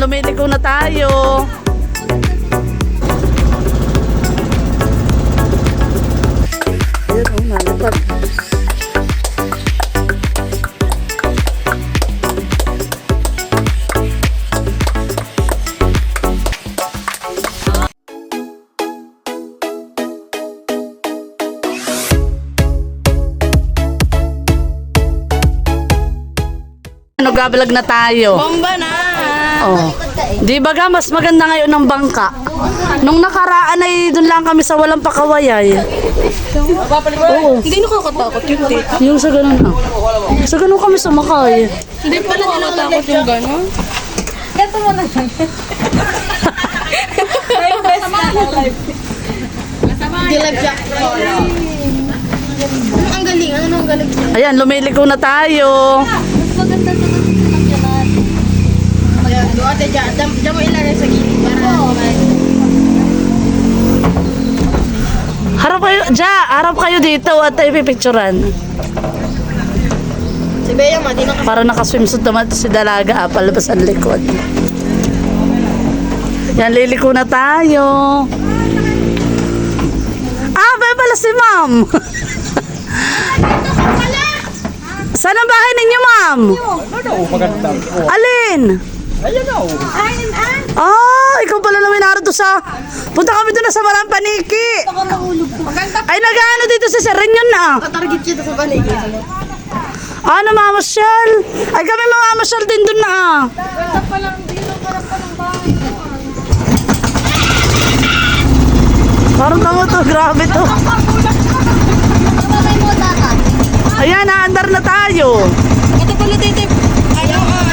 lumiliko na tayo. Ayun, oh, nalipad. Ano, gabalag na tayo. Bomba na! Oh. Di ba ga, mas maganda ngayon ng bangka? Nung nakaraan ay doon lang kami sa walang pakawayay. Oo. Hindi nakakatakot yun, tita. Yung sa ganun ah. Sa ganun kami sumakay. Hindi pala nakakatakot yung gano'n. Hindi live siya. Ang galing, ano ang galing? Ayan, lumiliko na tayo. Mas maganda sa pagkakyanan. Kaya, doon ate dyan, dyan mo ilagay sa gilid para Harap kayo, Ja, harap kayo dito at tayo pipicturan. Si Bea, madi na Para nakaswimsuit naman si Dalaga, ah, palabas ang likod. Yan, liliko na tayo. Ah, ba pala si ma'am. Saan ang bahay ninyo, ma'am? Alin? Ah, ikaw pala namin narito sa... Punta kami doon na sa Marang Paniki. Ay, nag-ano dito sa Serenyon na. Target kita sa paligid. Ah, namamasyal. Ay, kami mamamasyal din doon na. ah. Parang tama to, grabe to. Sabay mo dapat. Ayan, naandar na tayo. Ito pala, tita. Ayaw, ah.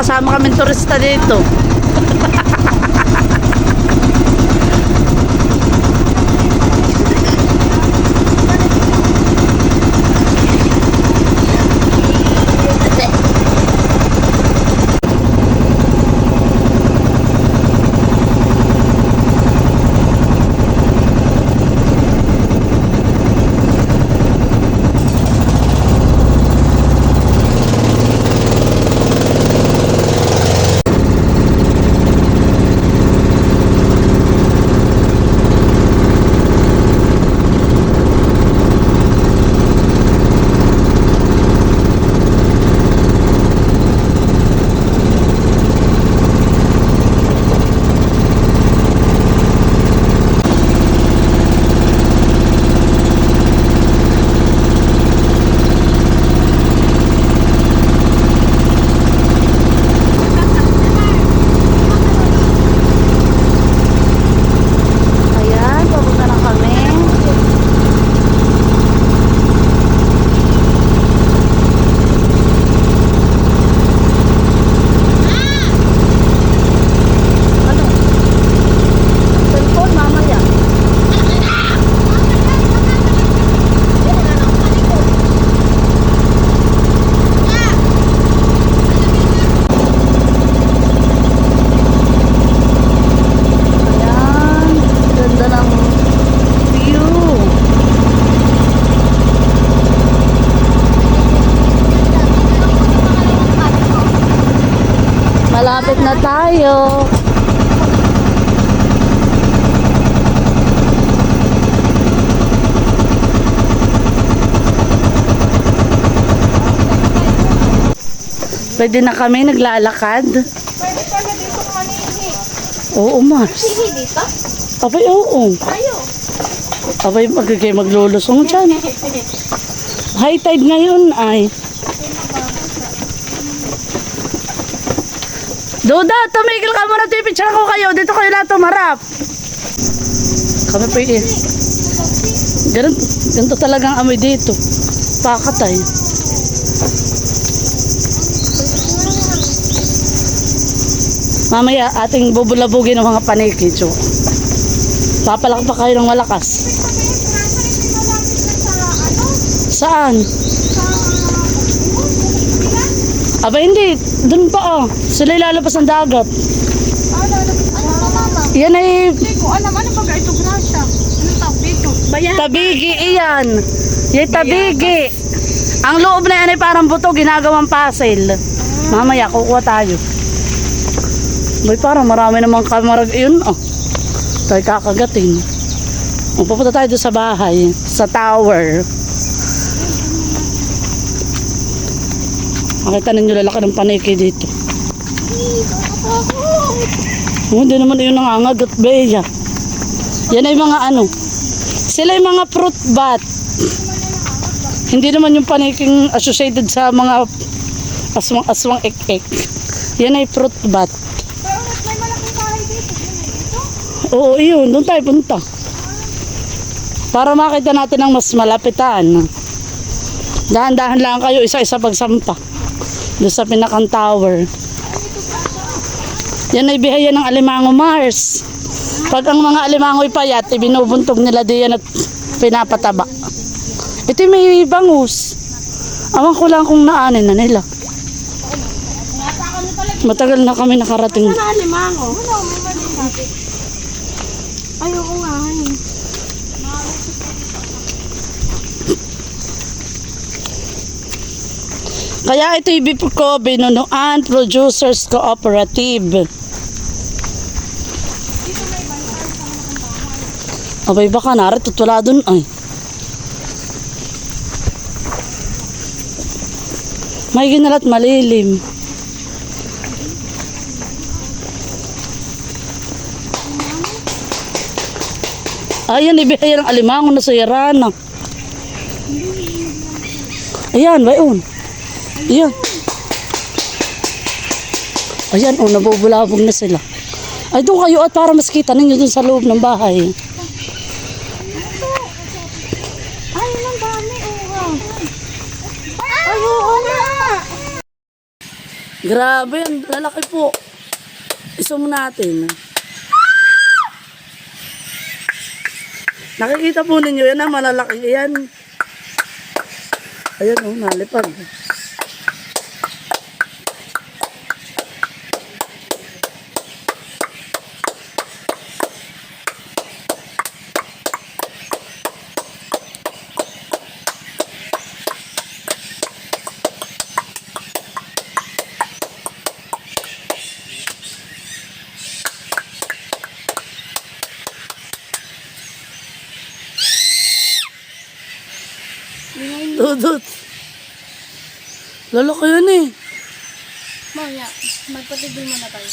Makasama kaming turista dito. Ayan, papunta na kami. Ano? Cellphone, mamaya. Ayan, ganda ng view. Malapit na tayo. Pwede na kami naglalakad. Pwede pala dito manihi. Oo, Mars. Hihi dito? Abay, oo. Tayo. Abay, magigay maglulusong dyan. High tide ngayon ay. Duda, tumigil ka muna. Pipicture ko kayo. Dito kayo lahat tumarap. Kami pa eh. Ganun, ganito talagang amoy dito. Pakatay. Mamaya ating bubulabugin ang mga paniki. So, papalak pa kayo ng malakas. Saan? Aba hindi, dun pa oh. Sila ilalabas ng dagat. Ano, ano, ano, mama? Yan ay Hindi ko alam, ano ba ito grasya? Ano tawag dito? Bayan. tabigi iyan. Yan tabigi. Ang loob na yan ay parang buto, ginagawang puzzle. Mamaya, kukuha tayo. May parang marami namang kamarag yun oh. Tayo kakagatin. O, pupunta tayo doon sa bahay, sa tower. Makita ninyo lalaki ng paniki dito. Oh, Hindi naman yun nangangagat, Bea. Yan ay mga ano. Sila ay mga fruit bat. Hindi naman yung paniking associated sa mga aswang-aswang ek-ek. Yan ay fruit bat. Pero may malaking bahay dito. Oo, yun. Doon tayo punta. Para makita natin ang mas malapitan. Dahan-dahan lang kayo, isa-isa pagsampa. Doon sa pinakang tower. Yan ay bihaya ng alimango Mars. Pag ang mga alimango ay payat, ibinubuntog nila diyan at pinapataba. Ito may bangus. Awan ko lang kung naanin na nila. Matagal na kami nakarating. Ano, limango? May mali Ayoko nga, Kaya ito beef ko, binunuan Producers Cooperative. Abay baka narito wala dun ay. May ginalat malilim. Ayan, ibigay ng alimango na sa Yarana. Ayan, bayon. Ayan. Ayan, oh, nabubulabog na sila. Ay, doon kayo at para mas kita ninyo doon sa loob ng bahay. Ay, ang dami, oh. Ay, oo nga. Grabe, ang lalaki po. Isum natin. Nakikita po ninyo, yan ang malalaki. Ayan. Ayan, oh, nalipag. Dudut. Lalaki yun eh. Maya, magpatibig mo na tayo.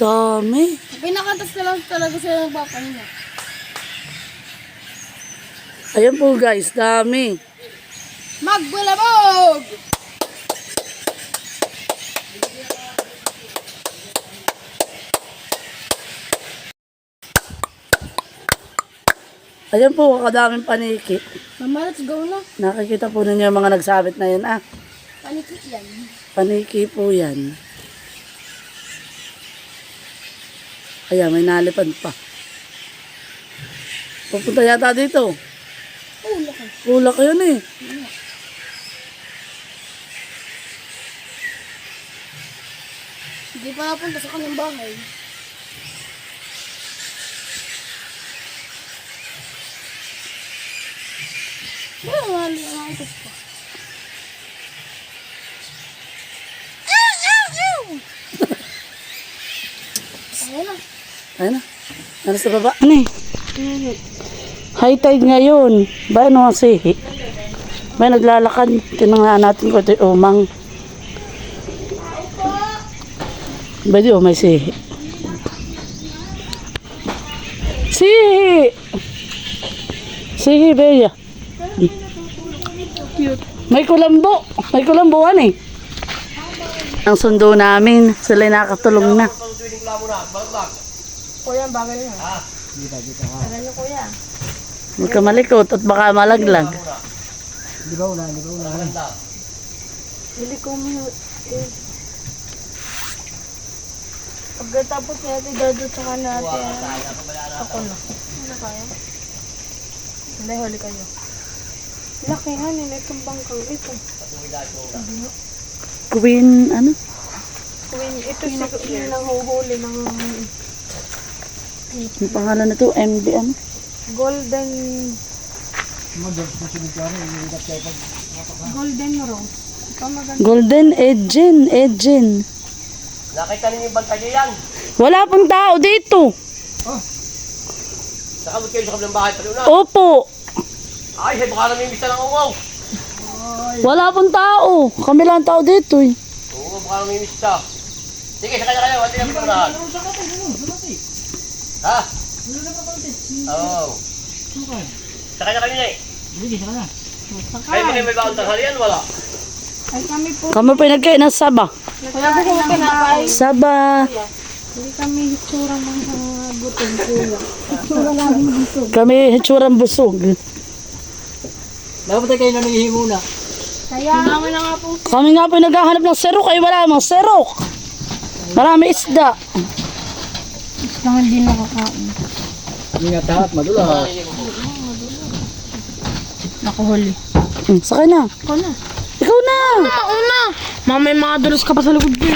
Dami. Pinakatas na lang talaga sila ng papahinga. Ayan po guys, dami. Magbulabog! Ayan po, kadaming paniki. Mama, let's go na. Nakikita po ninyo yung mga nagsabit na yan. Ah, Panikit yan. paniki po yan. Ayan, may nalipad pa. Pupunta yata dito. Kulak yun eh. Hindi pa napunta sa kanyang bahay. Wala, wala, wala, pa. Ayun na. Ayan na. Ano sa baba? Ano eh? High tide ngayon. Ba ano ang sihi? May naglalakad. Tinangaan natin ko ito yung umang. Ba di oh, may sihi. Sihi! Sihi, Bea. May kulambo. May kulambuan eh. Ang sundo namin, sila nakatulong na. Kuya, bagay na. Ano nyo kuya? Huwag ka malikot at baka malaglag. Bili ko mo. Pagkatapos natin dado tsaka natin. Ako na. Ano kaya? Hindi, huli kayo. Laki nga nila itong bangkang ito. Queen, ano? Queen, ito si yun ang huhuli ng Ang pangalan na to, MD, ano? Golden golden rose. Ito maganda. Golden Edgen, Edgen. Nakita ninyo yung bantay niyo yan. Wala pong tao dito. Nakabot kayo sa kabilang bahay pa doon na. Opo, Ay, hay, baka namimista ng ungaw. wala pong tao. Kami lang tao dito eh. Oo, baka namimista. Sige, sakay na kayo. Hindi na piturahan. Ha? Oo. Sakay na kayo na eh. Ay, mga may bagong tanghali yan, wala. Ay kami po. Kami pinagkain ng saba. Kaya ko kung pinapay. Saba. Hindi kami hitsura mga butong kuya. Kami hitsurang busog. Dapat kayo nanihimo na. Kaya namin na nga po. Kami nga po naghahanap ng serok ay wala mang serok. Marami isda. Lang hindi nakakain. Ingat lahat, madula. Nakuhuli. Hmm, sakay na. Ako na. Ikaw na. Mauna! Mamay mga dulos ka pa sa likod ko.